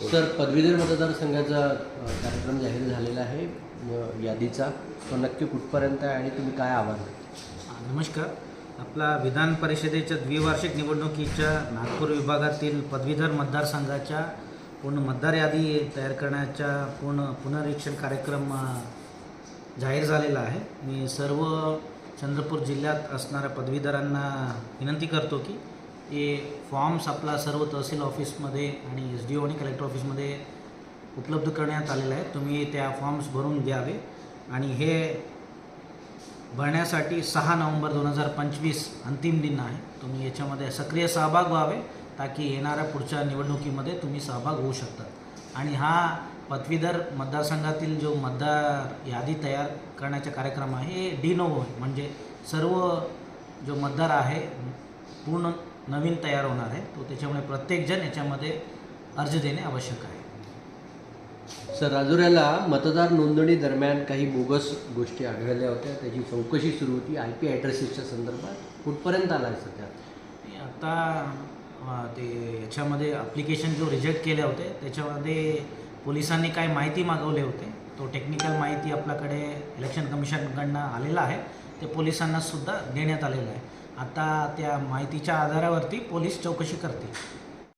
Sir पदवीधर मतदारसंघाचा कार्यक्रम जाहीर झालेला आहे यादीचा. तो नक्की कुठपर्यंत आहे आणि तुम्ही काय आव्हान नमस्कार. आपला विधान परिषदेच्या द्विवार्षिक निवडणुकीच्या नागपूर विभागातील पदवीधर मतदारसंघाच्या पूर्ण मतदार यादी तयार करण्याच्या पूर्ण पुनरीक्षण कार्यक्रम जाहीर झालेला आहे. मी सर्व चंद्रपूर जिल्ह्यात असणाऱ्या पदवीधरांना विनंती करतो की हे फॉर्म्स आपला सर्व तहसील ऑफिसमध्ये आणि एस डी ओ आणि कलेक्टर ऑफिसमध्ये उपलब्ध करण्यात आलेला आहे तुम्ही त्या फॉर्म्स भरून द्यावे आणि हे भरण्यासाठी सहा नोव्हेंबर दोन हजार पंचवीस अंतिम दिन आहे. तुम्ही याच्यामध्ये सक्रिय सहभाग व्हावे ताकी येणाऱ्या पुढच्या निवडणुकीमध्ये तुम्ही सहभाग होऊ शकतात आणि हा पदवीधर मतदारसंघातील जो मतदार यादी तयार करण्याचा कार्यक्रम आहे हे डिनोव्हो आहे म्हणजे सर्व जो मतदार आहे पूर्ण नवीन तयार होणार आहे. तो त्याच्यामुळे प्रत्येकजण याच्यामध्ये अर्ज देणे आवश्यक आहे. सर राजुऱ्याला मतदार नोंदणी दरम्यान काही बोगस गोष्टी आढळल्या होत्या. त्याची चौकशी सुरू होती. आय पी ॲड्रेसेसच्या संदर्भात कुठपर्यंत आला आहे सध्या आता ते याच्यामध्ये अप्लिकेशन जो रिजेक्ट केले होते त्याच्यामध्ये पोलिसांनी काय माहिती मागवले होते? तो टेक्निकल माहिती आपल्याकडे इलेक्शन कमिशनकडनं आलेला आहे. ते पोलिसांना सुद्धा देण्यात आलेलं आहे. आता त्या माहितीच्या आधारावरती पोलीस चौकशी करतील.